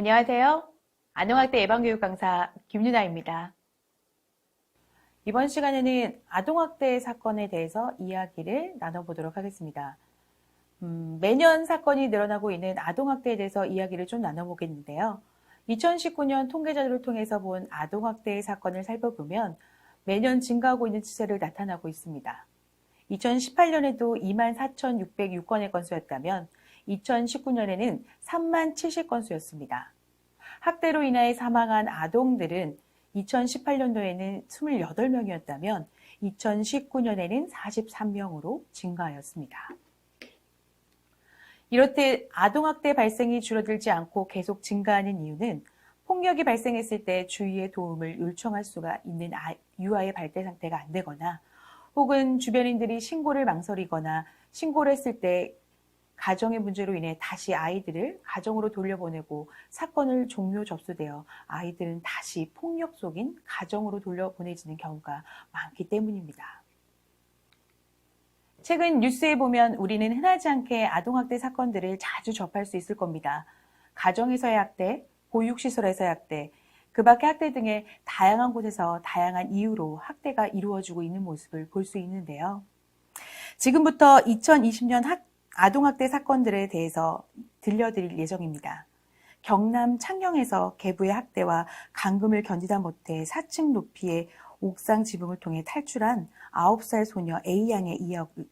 안녕하세요. 아동학대 예방교육 강사 김유나입니다. 이번 시간에는 아동학대 사건에 대해서 이야기를 나눠보도록 하겠습니다. 음, 매년 사건이 늘어나고 있는 아동학대에 대해서 이야기를 좀 나눠보겠는데요. 2019년 통계자료를 통해서 본 아동학대 사건을 살펴보면 매년 증가하고 있는 추세를 나타나고 있습니다. 2018년에도 24,606건의 건수였다면 2019년에는 3만 70건수였습니다. 학대로 인하여 사망한 아동들은 2018년도에는 28명이었다면 2019년에는 43명으로 증가하였습니다. 이렇듯 아동학대 발생이 줄어들지 않고 계속 증가하는 이유는 폭력이 발생했을 때 주위의 도움을 요청할 수가 있는 유아의 발달 상태가 안 되거나 혹은 주변인들이 신고를 망설이거나 신고를 했을 때 가정의 문제로 인해 다시 아이들을 가정으로 돌려보내고 사건을 종료 접수되어 아이들은 다시 폭력 속인 가정으로 돌려보내지는 경우가 많기 때문입니다. 최근 뉴스에 보면 우리는 흔하지 않게 아동학대 사건들을 자주 접할 수 있을 겁니다. 가정에서의 학대, 보육시설에서의 학대, 그 밖의 학대 등의 다양한 곳에서 다양한 이유로 학대가 이루어지고 있는 모습을 볼 수 있는데요. 지금부터 2020년 학, 아동학대 사건들에 대해서 들려드릴 예정입니다. 경남 창녕에서 계부의 학대와 감금을 견디다 못해 4층 높이의 옥상 지붕을 통해 탈출한 9살 소녀 A양의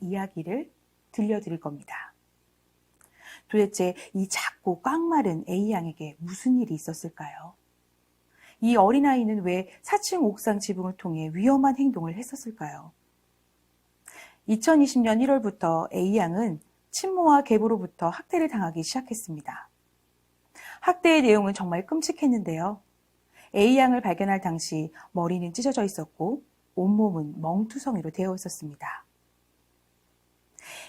이야기를 들려드릴 겁니다. 도대체 이 작고 꽉 마른 A양에게 무슨 일이 있었을까요? 이 어린아이는 왜 4층 옥상 지붕을 통해 위험한 행동을 했었을까요? 2020년 1월부터 A양은 친모와 계부로부터 학대를 당하기 시작했습니다. 학대의 내용은 정말 끔찍했는데요. A양을 발견할 당시 머리는 찢어져 있었고 온몸은 멍투성이로 되어 있었습니다.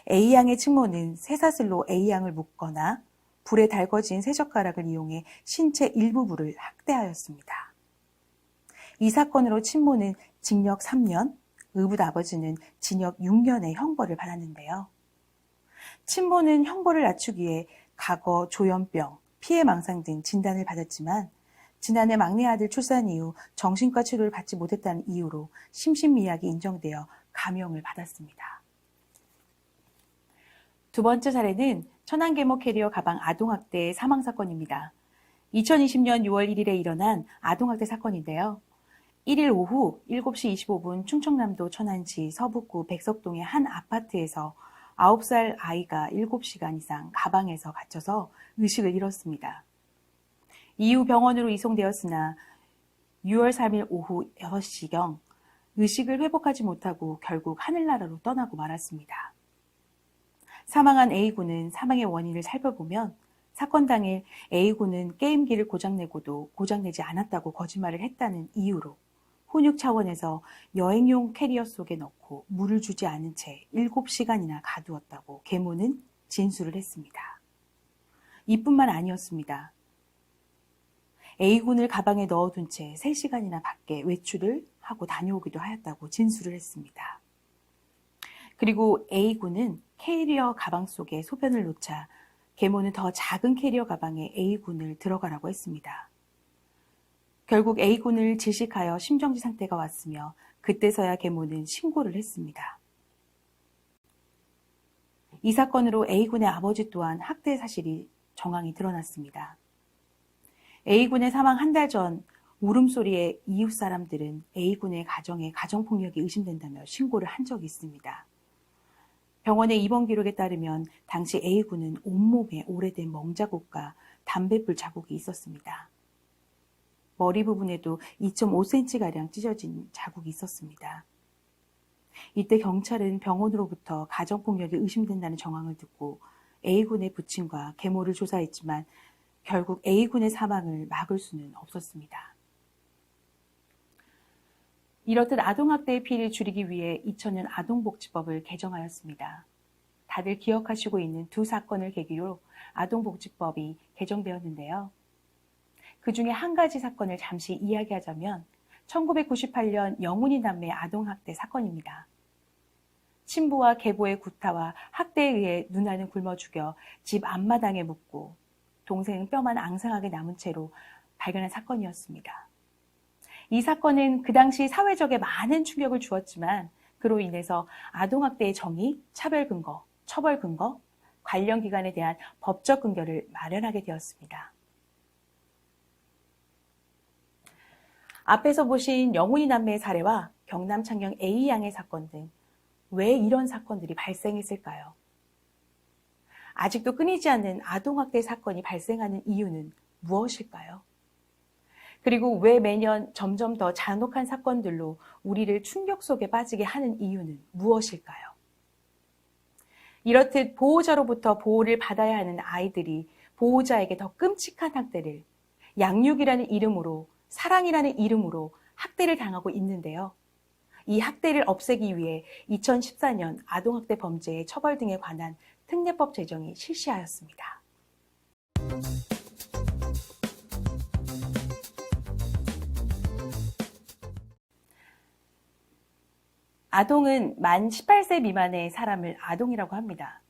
A양의 친모는 쇠사슬로 A양을 묶거나 불에 달궈진 새젓가락을 이용해 신체 일부분을 학대하였습니다. 이 사건으로 친모는 징역 3년, 의붓 아버지는 징역 6년의 형벌을 받았는데요. 친모는 형벌을 낮추기에 과거 조현병, 피해망상 등 진단을 받았지만 지난해 막내 아들 출산 이후 정신과 치료를 받지 못했다는 이유로 심신미약이 인정되어 감형을 받았습니다. 두 번째 사례는 천안계모 캐리어 가방 아동학대 사망 사건입니다. 2020년 6월 1일에 일어난 아동학대 사건인데요. 1일 오후 7시 25분 충청남도 천안시 서북구 백석동의 한 아파트에서 9살 아이가 7시간 이상 가방에서 갇혀서 의식을 잃었습니다. 이후 병원으로 이송되었으나 6월 3일 오후 6시경 의식을 회복하지 못하고 결국 하늘나라로 떠나고 말았습니다. 사망한 A군은 사망의 원인을 살펴보면 사건 당일 A군은 게임기를 고장내고도 고장내지 않았다고 거짓말을 했다는 이유로 훈육 차원에서 여행용 캐리어 속에 넣고 물을 주지 않은 채 7시간이나 가두었다고 계모는 진술을 했습니다. 이뿐만 아니었습니다. A군을 가방에 넣어둔 채 3시간이나 밖에 외출을 하고 다녀오기도 하였다고 진술을 했습니다. 그리고 A군은 캐리어 가방 속에 소변을 놓자 계모는 더 작은 캐리어 가방에 A군을 들어가라고 했습니다. 결국 A군을 질식하여 심정지 상태가 왔으며 그때서야 계모는 신고를 했습니다. 이 사건으로 A군의 아버지 또한 학대 사실이 정황이 드러났습니다. A군의 사망 한 달 전 울음소리에 이웃 사람들은 A군의 가정에 가정폭력이 의심된다며 신고를 한 적이 있습니다. 병원의 입원 기록에 따르면 당시 A군은 온몸에 오래된 멍 자국과 담배불 자국이 있었습니다. 머리 부분에도 2.5cm가량 찢어진 자국이 있었습니다. 이때 경찰은 병원으로부터 가정폭력이 의심된다는 정황을 듣고 A군의 부친과 계모를 조사했지만 결국 A군의 사망을 막을 수는 없었습니다. 이렇듯 아동학대의 피해를 줄이기 위해 2000년 아동복지법을 개정하였습니다. 다들 기억하시고 있는 두 사건을 계기로 아동복지법이 개정되었는데요. 그 중에 한 가지 사건을 잠시 이야기하자면 1998년 영훈이 남매 아동학대 사건입니다. 친부와 계보의 구타와 학대에 의해 누나는 굶어 죽여 집 앞마당에 묻고 동생은 뼈만 앙상하게 남은 채로 발견한 사건이었습니다. 이 사건은 그 당시 사회적에 많은 충격을 주었지만 그로 인해서 아동학대의 정의, 차별 근거, 처벌 근거, 관련 기관에 대한 법적 근거를 마련하게 되었습니다. 앞에서 보신 영훈이 남매의 사례와 경남 창녕 A 양의 사건 등 왜 이런 사건들이 발생했을까요? 아직도 끊이지 않는 아동학대 사건이 발생하는 이유는 무엇일까요? 그리고 왜 매년 점점 더 잔혹한 사건들로 우리를 충격 속에 빠지게 하는 이유는 무엇일까요? 이렇듯 보호자로부터 보호를 받아야 하는 아이들이 보호자에게 더 끔찍한 학대를 양육이라는 이름으로 사랑이라는 이름으로 학대를 당하고 있는데요. 이 학대를 없애기 위해 2014년 아동학대 범죄의 처벌 등에 관한 특례법 제정이 실시하였습니다. 아동은 만 18세 미만의 사람을 아동이라고 합니다.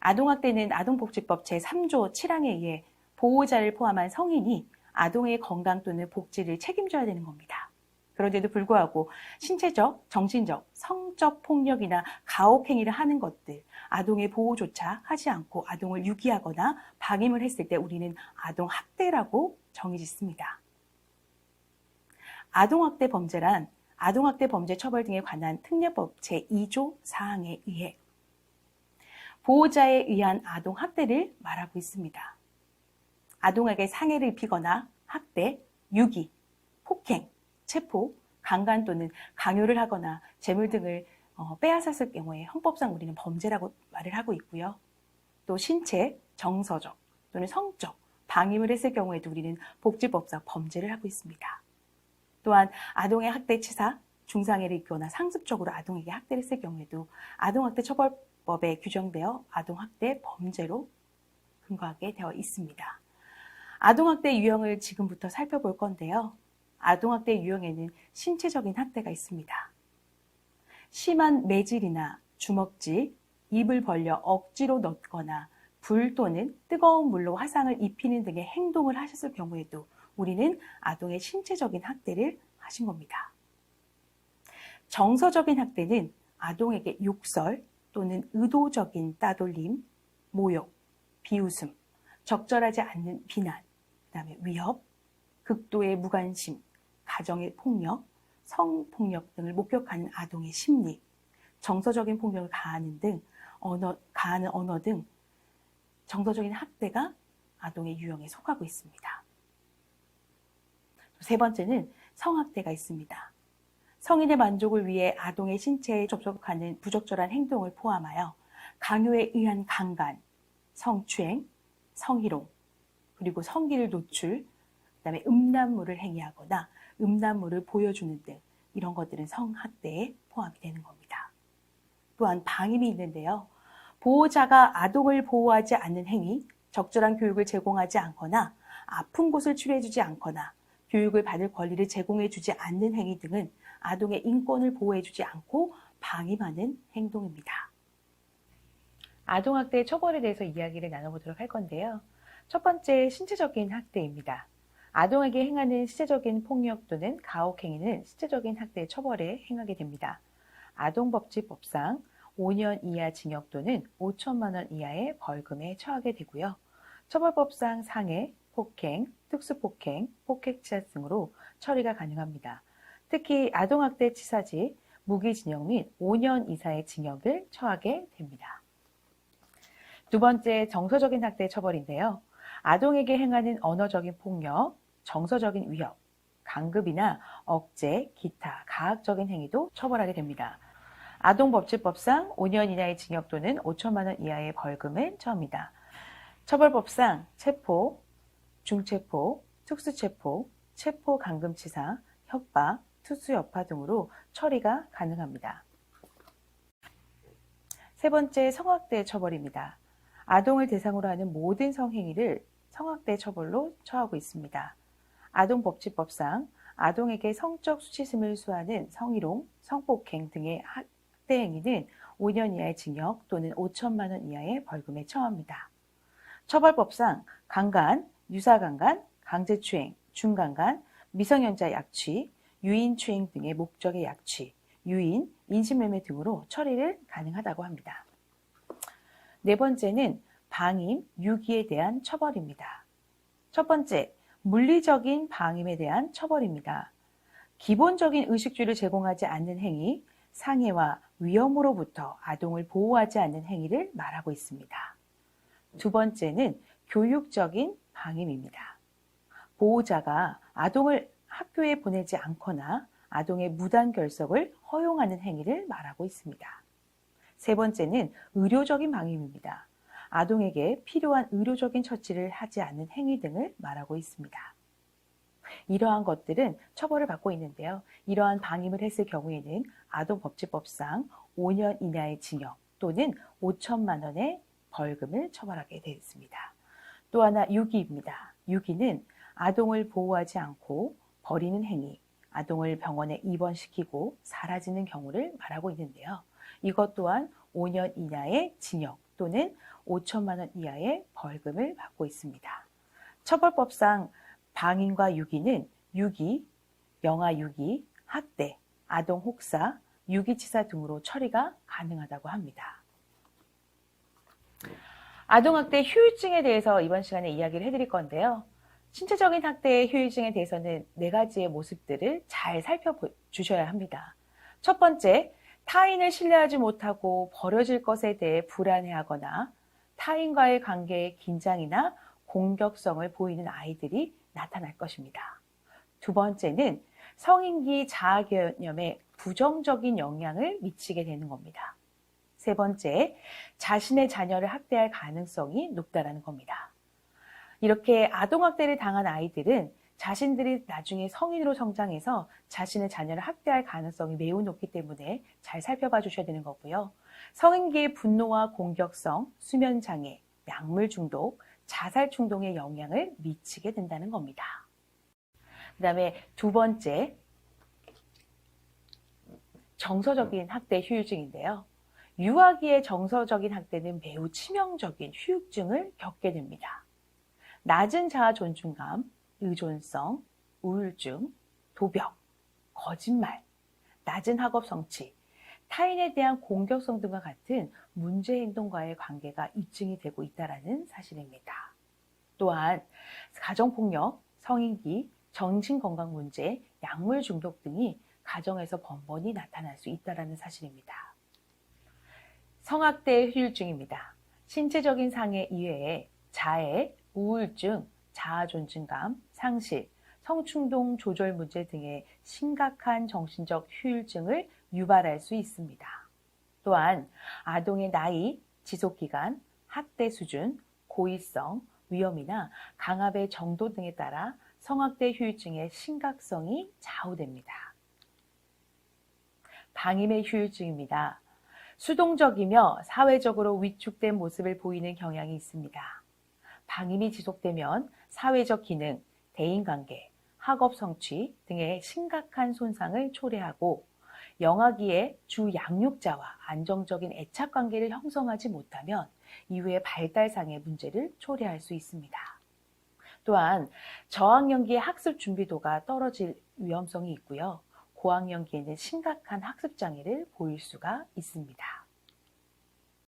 아동학대는 아동복지법 제3조 7항에 의해 보호자를 포함한 성인이 아동의 건강 또는 복지를 책임져야 되는 겁니다. 그런데도 불구하고 신체적, 정신적, 성적 폭력이나 가혹행위를 하는 것들, 아동의 보호조차 하지 않고 아동을 유기하거나 방임을 했을 때 우리는 아동학대라고 정의 짓습니다. 아동학대 범죄란 아동학대 범죄 처벌 등에 관한 특례법 제2조 사항에 의해 보호자에 의한 아동학대를 말하고 있습니다. 아동에게 상해를 입히거나 학대, 유기, 폭행, 체포, 강간 또는 강요를 하거나 재물 등을 어, 빼앗았을 경우에 헌법상 우리는 범죄라고 말을 하고 있고요. 또 신체, 정서적 또는 성적 방임을 했을 경우에도 우리는 복지법상 범죄를 하고 있습니다. 또한 아동의 학대 치사, 중상해를 입거나 상습적으로 아동에게 학대를 했을 경우에도 아동학대 처벌법에 규정되어 아동학대 범죄로 근거하게 되어 있습니다. 아동학대 유형을 지금부터 살펴볼 건데요. 아동학대 유형에는 신체적인 학대가 있습니다. 심한 매질이나 주먹질, 입을 벌려 억지로 넣거나 불 또는 뜨거운 물로 화상을 입히는 등의 행동을 하셨을 경우에도 우리는 아동의 신체적인 학대를 하신 겁니다. 정서적인 학대는 아동에게 욕설 또는 의도적인 따돌림, 모욕, 비웃음, 적절하지 않는 비난, 그다음에 위협, 극도의 무관심, 가정의 폭력, 성폭력 등을 목격하는 아동의 심리, 정서적인 폭력을 가하는 등 언어, 가하는 언어 등 정서적인 학대가 아동의 유형에 속하고 있습니다. 세 번째는 성학대가 있습니다. 성인의 만족을 위해 아동의 신체에 접촉하는 부적절한 행동을 포함하여 강요에 의한 강간, 성추행, 성희롱, 그리고 성기를 노출, 그다음에 음란물을 행위하거나 음란물을 보여주는 등 이런 것들은 성학대에 포함이 되는 겁니다. 또한 방임이 있는데요. 보호자가 아동을 보호하지 않는 행위, 적절한 교육을 제공하지 않거나 아픈 곳을 치료해주지 않거나 교육을 받을 권리를 제공해주지 않는 행위 등은 아동의 인권을 보호해주지 않고 방임하는 행동입니다. 아동학대 처벌에 대해서 이야기를 나눠보도록 할 건데요. 첫 번째, 신체적인 학대입니다. 아동에게 행하는 신체적인 폭력 또는 가혹 행위는 신체적인 학대 처벌에 행하게 됩니다. 아동법지법상 5년 이하 징역 또는 5천만 원 이하의 벌금에 처하게 되고요. 처벌법상 상해, 폭행, 특수폭행, 폭행치사 등으로 처리가 가능합니다. 특히 아동학대 치사지, 무기징역 및 5년 이사의 징역을 처하게 됩니다. 두 번째, 정서적인 학대 처벌인데요. 아동에게 행하는 언어적인 폭력, 정서적인 위협, 강급이나 억제, 기타, 가학적인 행위도 처벌하게 됩니다. 아동법제법상 5년 이하의 징역 또는 5천만 원 이하의 벌금을 처합니다. 처벌법상 체포, 중체포, 특수체포, 체포 감금치사, 협박, 투수 여파 등으로 처리가 가능합니다. 세 번째 성학대 처벌입니다. 아동을 대상으로 하는 모든 성행위를 성학대 처벌로 처하고 있습니다. 아동법치법상 아동에게 성적 수치심을 수하는 성희롱, 성폭행 등의 학대 행위는 5년 이하의 징역 또는 5천만 원 이하의 벌금에 처합니다. 처벌법상 강간, 유사강간, 강제추행, 중강간, 미성년자 약취, 유인추행 등의 목적의 약취, 유인, 인신매매 등으로 처리를 가능하다고 합니다. 네 번째는 방임, 유기에 대한 처벌입니다. 첫 번째, 물리적인 방임에 대한 처벌입니다. 기본적인 의식주를 제공하지 않는 행위, 상해와 위험으로부터 아동을 보호하지 않는 행위를 말하고 있습니다. 두 번째는 교육적인 방임입니다. 보호자가 아동을 학교에 보내지 않거나 아동의 무단 결석을 허용하는 행위를 말하고 있습니다. 세 번째는 의료적인 방임입니다. 아동에게 필요한 의료적인 처치를 하지 않는 행위 등을 말하고 있습니다. 이러한 것들은 처벌을 받고 있는데요. 이러한 방임을 했을 경우에는 아동법제법상 5년 이내의 징역 또는 5천만 원의 벌금을 처벌하게 되어 있습니다. 또 하나 유기입니다. 유기는 아동을 보호하지 않고 버리는 행위, 아동을 병원에 입원시키고 사라지는 경우를 말하고 있는데요. 이것 또한 5년 이하의 징역 또는 5천만 원 이하의 벌금을 받고 있습니다. 처벌법상 방임과 유기는 유기, 영아 유기, 학대, 아동 혹사, 유기치사 등으로 처리가 가능하다고 합니다. 아동학대 휴유증에 대해서 이번 시간에 이야기를 해드릴 건데요. 신체적인 학대의 휴유증에 대해서는 네 가지의 모습들을 잘 살펴주셔야 합니다. 첫 번째, 타인을 신뢰하지 못하고 버려질 것에 대해 불안해하거나 타인과의 관계에 긴장이나 공격성을 보이는 아이들이 나타날 것입니다. 두 번째는 성인기 자아 개념에 부정적인 영향을 미치게 되는 겁니다. 세 번째, 자신의 자녀를 학대할 가능성이 높다라는 겁니다. 이렇게 아동학대를 당한 아이들은 자신들이 나중에 성인으로 성장해서 자신의 자녀를 학대할 가능성이 매우 높기 때문에 잘 살펴봐 주셔야 되는 거고요. 성인기의 분노와 공격성, 수면장애, 약물 중독, 자살 충동에 영향을 미치게 된다는 겁니다. 그 다음에 두 번째, 정서적인 학대 휴유증인데요. 유아기의 정서적인 학대는 매우 치명적인 휴유증을 겪게 됩니다. 낮은 자아 존중감, 의존성, 우울증, 도벽, 거짓말, 낮은 학업 성취, 타인에 대한 공격성 등과 같은 문제 행동과의 관계가 입증이 되고 있다는 사실입니다. 또한 가정폭력, 성인기, 정신건강 문제, 약물 중독 등이 가정에서 번번이 나타날 수 있다는 사실입니다. 성학대의 후유증입니다. 신체적인 상해 이외에 자해, 우울증, 자아존중감, 상실, 성충동 조절 문제 등의 심각한 정신적 휴일증을 유발할 수 있습니다. 또한 아동의 나이, 지속기간, 학대 수준, 고의성, 위험이나 강압의 정도 등에 따라 성학대 휴유증의 심각성이 좌우됩니다. 방임의 휴유증입니다. 수동적이며 사회적으로 위축된 모습을 보이는 경향이 있습니다. 방임이 지속되면 사회적 기능, 대인관계, 학업 성취 등의 심각한 손상을 초래하고 영아기에 주 양육자와 안정적인 애착 관계를 형성하지 못하면 이후에 발달상의 문제를 초래할 수 있습니다. 또한 저학년기의 학습 준비도가 떨어질 위험성이 있고요. 고학년기에는 심각한 학습 장애를 보일 수가 있습니다.